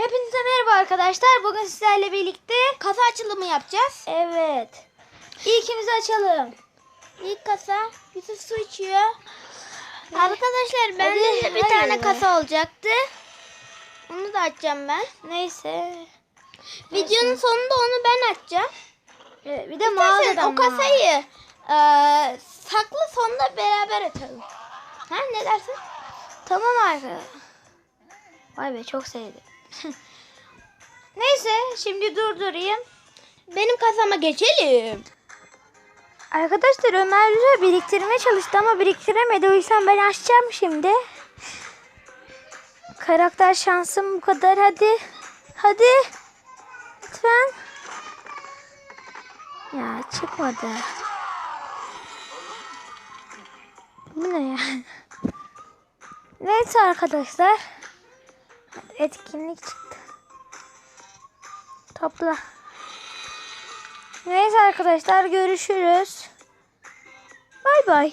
Hepinize merhaba arkadaşlar. Bugün sizlerle birlikte Kasa açılımı yapacağız. evet. İlkimizi açalım. İlk kasa Yusuf su içiyor. Arkadaşlar bende de bir tane be. kasa olacaktı. Onu da açacağım ben. Neyse. Videonun sonunda onu ben açacağım. Evet, bir de mağazadan o kasayı eee, saklı sonunda beraber açalım. Ha ne dersin? Tamam arkadaşlar. Vay be çok sevdim. Neyse şimdi durdurayım. Benim kasama geçelim. Arkadaşlar Ömer biriktirmeye çalıştı ama biriktiremedi. O yüzden ben açacağım şimdi. Karakter şansım bu kadar. Hadi. Hadi. Lütfen. Ya çıkmadı. Bu ne ya? Neyse arkadaşlar. Etkinlik çıktı. Topla. Neyse arkadaşlar görüşürüz. Bay bay.